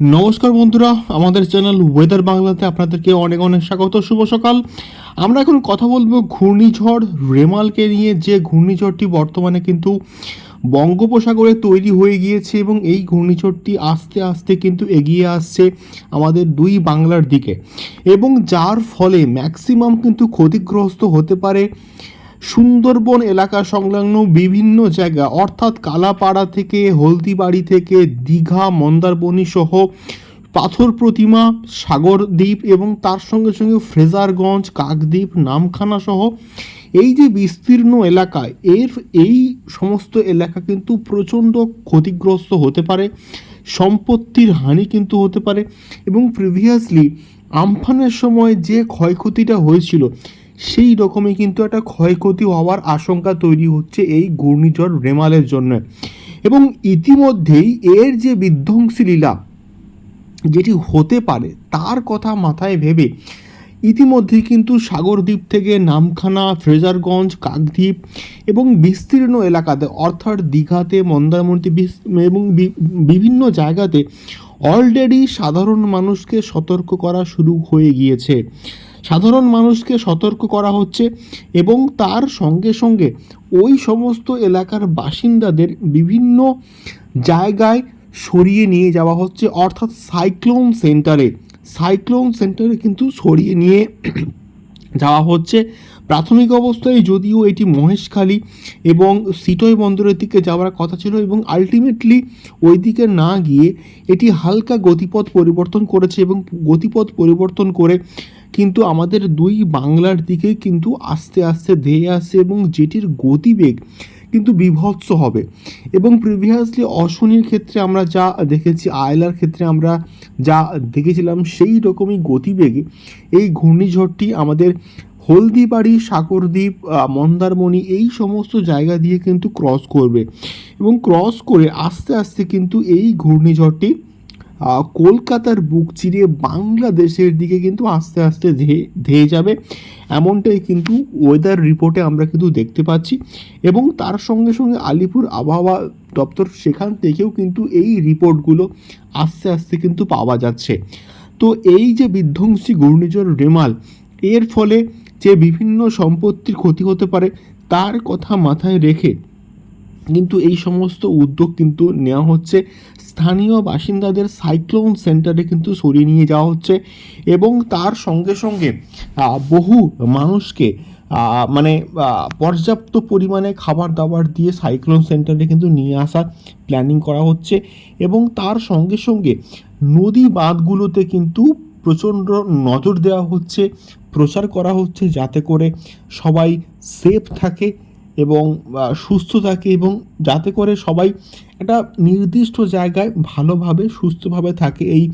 নমস্কার বন্ধুরা, আমাদের চ্যানেল ওয়েদার বাংলাতে আপনাদেরকে অনেক অনেক স্বাগত, শুভ সকাল। আমরা এখন কথা বলব ঘূর্ণিঝড় রেমালকে নিয়ে, যে ঘূর্ণিঝড়টি বর্তমানে কিন্তু বঙ্গোপসাগরে তৈরি হয়ে গিয়েছে এবং এই ঘূর্ণিঝড়টি আস্তে আস্তে কিন্তু এগিয়ে আসছে আমাদের দুই বাংলার দিকে। এবং যার ফলে ম্যাক্সিমাম কিন্তু ক্ষতিগ্রস্ত হতে পারে সুন্দরবন এলাকা সংলগ্ন বিভিন্ন জায়গা, অর্থাৎ কালাপাড়া থেকে হলদিবাড়ি থেকে দীঘা মন্দারবনি সহ পাথর প্রতিমা, সাগরদ্বীপ এবং তার সঙ্গে সঙ্গে ফ্রেজারগঞ্জ, কাকদ্বীপ, নামখানা সহ এই যে বিস্তীর্ণ এলাকা, এর এই সমস্ত এলাকা কিন্তু প্রচণ্ড ক্ষতিগ্রস্ত হতে পারে, সম্পত্তির হানি কিন্তু হতে পারে এবং প্রিভিয়াসলি আমফানের সময় যে ক্ষয়ক্ষতিটা হয়েছিল সেই রকমই কিন্তু একটা ক্ষয়ক্ষতি হওয়ার আশঙ্কা তৈরি হচ্ছে এই ঘূর্ণিঝড় রেমালের জন্য। এবং ইতিমধ্যেই এর যে বিধ্বংসী লীলা যেটি হতে পারে, তার কথা মাথায় ভেবে ইতিমধ্যেই কিন্তু সাগরদ্বীপ থেকে নামখানা, ফ্রেজারগঞ্জ, কাকদ্বীপ এবং বিস্তীর্ণ এলাকাতে, অর্থাৎ দীঘাতে, মন্দারমণিতে বিস- এবং বিভিন্ন জায়গাতে অলরেডি সাধারণ মানুষকে সতর্ক করা শুরু হয়ে গিয়েছে। সাধারণ মানুষকে সতর্ক করা হচ্ছে এবং তার সঙ্গে সঙ্গে ওই সমস্ত এলাকার বাসিন্দাদের বিভিন্ন জায়গায় সরিয়ে নিয়ে যাওয়া হচ্ছে, অর্থাৎ সাইক্লোন সেন্টারে। সাইক্লোন সেন্টারে কিন্তু সরিয়ে নিয়ে যাওয়া হচ্ছে। প্রাথমিক অবস্থায় যদিও এটি মহেশখালী এবং সিটই বন্দরের দিকে যাওয়ার কথা ছিল এবং আলটিমেটলি ওই দিকে না গিয়ে এটি হালকা গতিপথ পরিবর্তন করেছে এবং গতিপথ পরিবর্তন করে কিন্তু আমাদের দুই বাংলার দিকে কিন্তু আস্তে আস্তে ধেয়ে আসছে এবং যেটির গতিবেগ কিন্তু বিভৎস হবে। এবং প্রিভিয়াসলি অশনির ক্ষেত্রে আমরা যা দেখেছি, আয়লার ক্ষেত্রে আমরা যা দেখেছিলাম, সেই রকমই গতিবেগে। এই ঘূর্ণিঝড়টি আমাদের হলদিবাড়ি, সাগরদ্বীপ মন্দারমণি এই সমস্ত জায়গা দিয়ে কিন্তু ক্রস করবে। এবং ক্রস করে আস্তে আস্তে কিন্তু এই ঘূর্ণিঝড়টি কলকাতার বুক চিরিয়ে বাংলাদেশের দিকে কিন্তু আস্তে আস্তে ধেয়ে যাবে। এমনটাই কিন্তু ওয়েদার রিপোর্টে আমরা কিন্তু দেখতে পাচ্ছি। এবং তার সঙ্গে সঙ্গে আলিপুর আবহাওয়া দপ্তর সেখান থেকেও কিন্তু এই রিপোর্টগুলো আস্তে আস্তে কিন্তু পাওয়া যাচ্ছে। তো এই যে বিধ্বংসী ঘূর্ণিঝড় রেমাল, এর ফলে যে বিভিন্ন সম্পত্তির ক্ষতি হতে পারে, তার কথা মাথায় রেখে কিন্তু এই সমস্ত উদ্যোগ কিন্তু নেওয়া হচ্ছে। স্থানীয় বাসিন্দাদের সাইক্লোন সেন্টারে কিন্তু সরিয়ে নিয়ে যাওয়া হচ্ছে এবং তার সঙ্গে সঙ্গে বহু মানুষকে মানে পর্যাপ্ত পরিমাণে খাবার দাবার দিয়ে সাইক্লোন সেন্টারে কিন্তু নিয়ে আসার প্ল্যানিং করা হচ্ছে এবং তার সঙ্গে সঙ্গে নদী বাঁধগুলোতে কিন্তু প্রচণ্ড নজর দেওয়া হচ্ছে, প্রচার করা হচ্ছে যাতে করে সবাই সেফ থাকে। এবং সুস্থ থাকে এবং যাতে করে সবাই একটা নির্দিষ্ট জায়গায় ভালোভাবে, সুস্থভাবে থাকে এই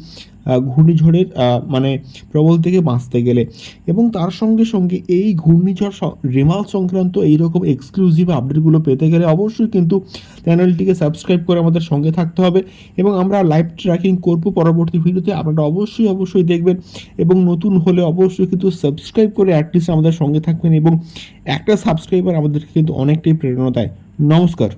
ঘূর্ণিঝড়ের মানে প্রবল থেকে বাঁচতে গেলে। এবং তার সঙ্গে সঙ্গে এই ঘূর্ণিঝড় রেমাল সংক্রান্ত এইরকম এক্সক্লুসিভ আপডেটগুলো পেতে গেলে অবশ্যই কিন্তু চ্যানেলটিকে সাবস্ক্রাইব করে আমাদের সঙ্গে থাকতে হবে। এবং আমরা লাইভ ট্র্যাকিং করব পরবর্তী ভিডিওতে। আপনারা অবশ্যই অবশ্যই দেখবেন। এবং নতুন হলে অবশ্যই কিন্তু সাবস্ক্রাইব করে অ্যাটলিস্ট আমাদের সঙ্গে থাকবেন। এবং একটা সাবস্ক্রাইবার আমাদেরকে কিন্তু অনেকটাই প্রেরণা দেয়। নমস্কার।